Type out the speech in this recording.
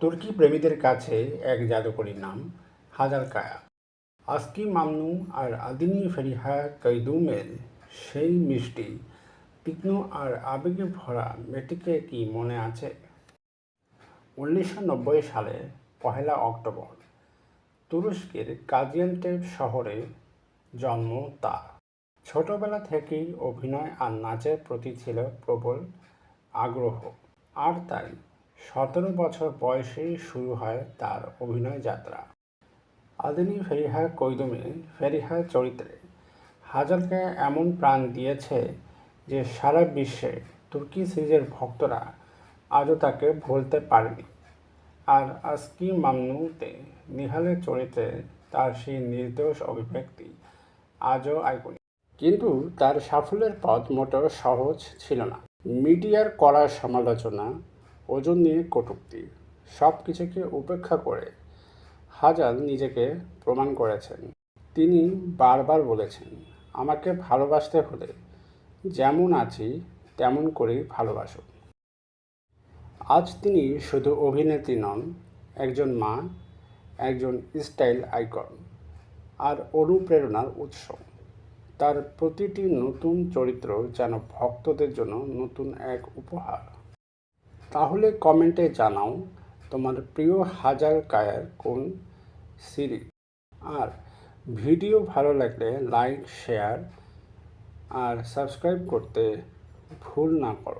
তুর্কি প্রেমীদের কাছে এক জাদুকরীর নাম, হাজার কায়া। আসকি মামনু আর আদিনী ফেরিহা কৈদুমের সেই মিষ্টি, তীক্ষ্ণ আর আবেগে ভরা মেয়েটিকে কি মনে আছে? উনিশশো নব্বই সালে, পহেলা অক্টোবর, তুরস্কের কাজিয়ান্টেপ শহরে জন্ম তার। ছোটবেলা থেকেই অভিনয় আর নাচের প্রতি ছিল প্রবল আগ্রহ, আর তাই সতেরো বছর বয়সে শুরু হয় তার অভিনয় যাত্রা। আদিনী ফেরিহা কৈদমে ফেরিহা চরিত্রে হাজারকে এমন প্রাণ দিয়েছে যে সারা বিশ্বে তুর্কি সিরিজের ভক্তরা আজও তাকে ভুলতে পারেনি। আর আজকি মামনুতে নিহালের চরিত্রে তার সেই নির্দোষ অভিব্যক্তি আজও আইকনিক। কিন্তু তার সাফল্যের পথ মোটেও সহজ ছিল না। মিডিয়ার কড়া সমালোচনা ওজন নিয়ে কটূক্তি। সব কিছুকে উপেক্ষা করে হাজার নিজেকে প্রমাণ করেছেন। তিনি বারবার বলেছেন, আমাকে ভালোবাসতে হলে যেমন আছি, তেমন করেই ভালোবাসো। আজ তিনি শুধু অভিনেত্রী নন, একজন মা, একজন স্টাইল আইকন আর অনুপ্রেরণার উৎস। তার প্রতিটি নতুন চরিত্র যেন ভক্তদের জন্য নতুন এক উপহার। তাহলে কমেন্টে জানাও তোমার প্রিয় হাজার কায়ার কোন সিরিজ। আর ভিডিও ভালো লাগলে লাইক, শেয়ার আর সাবস্ক্রাইব করতে ভুল না করো।